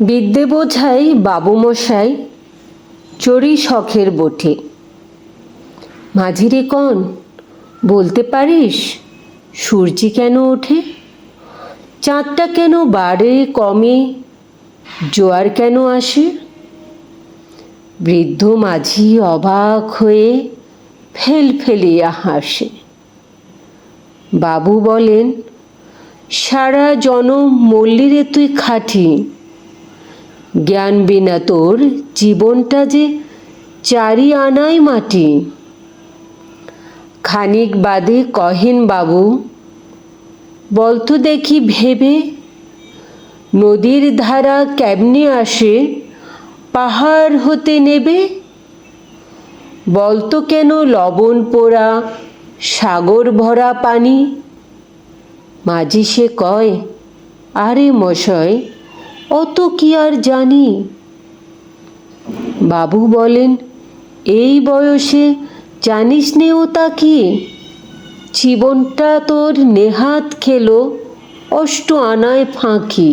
বিদ্যে বোঝাই বাবুমশাই চড়ি শখের বটে। মাঝিরে কন, বলতে পারিস, সূর্যি কেন ওঠে? চাঁদটা কেন বাড়ে কমে? জোয়ার কেন আসে? বৃদ্ধ মাঝি অবাক হয়ে ফেল ফেলিয়া হাসে। বাবু বলেন, সারা জনম মল্লিরে তুই খাটি জ্ঞান বিনা তোর জীবনটা যে চারি আনাই মাটি। খানিক বাদে কহেন বাবু, বলতো দেখি ভেবে, নদীর ধারা কেমনে আসে, পাহাড় হতে নেবে? বলতো কেন লবণ পোড়া, সাগর ভরা পানি? মাঝি সে কয়, আরে মশয় অত কি আর জানি? বাবু বলেন, এই বয়সে জানিস নে ও তা কি? জীবনটা তোর নেহাত খেলো, অষ্ট আনায় ফাঁকি।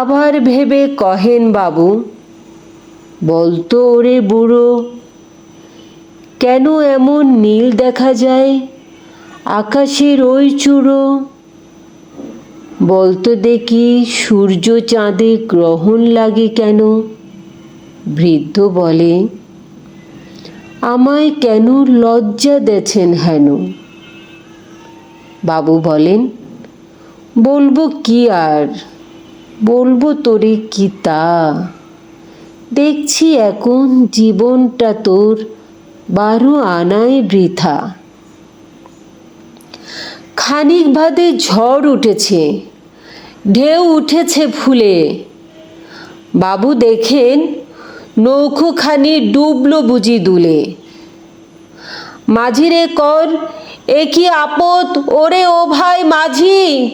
আবার ভেবে কহেন বাবু, বলতো ওরে বুড়ো, কেন এমন নীল দেখা যায়? আকাশের ওই চূড়ো বলতো দেখি সূর্য চাঁদে গ্রহণ লাগে কেন? বৃদ্ধ বলে, আমায় কেন লজ্জা দেছেন হেন? বাবু বলেন, বলব কি আর? বলব তোরে কি তা? দেখছি এখন জীবনটা তোর বারো আনায় বৃথা। খানিক বাদে ঝড় উঠেছে। ঢেউ উঠেছে ফুলে। বাবু দেখেন নৌকোখানি ডুবলো বুঝি দুলে। মাঝিরে কর, এ কি আপদ? ওরে ও ভাই মাঝি,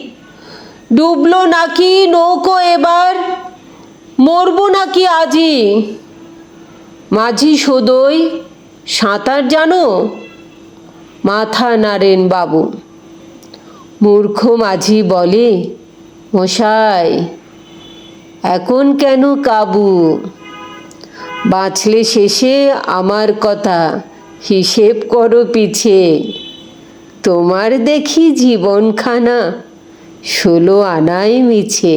ডুবলো নাকি নৌকো এবার? মরবো নাকি আজি? মাঝি সদই, সাঁতার জানো? মাথা নাড়েন বাবু। মূর্খ মাঝি বলে মশাই, এখন কেন কাবু? বাঁচলে শেষে আমার কথা, হিসেব করো পিছে। তোমার দেখি জীবনখানা, ষোলো আনাই মিছে।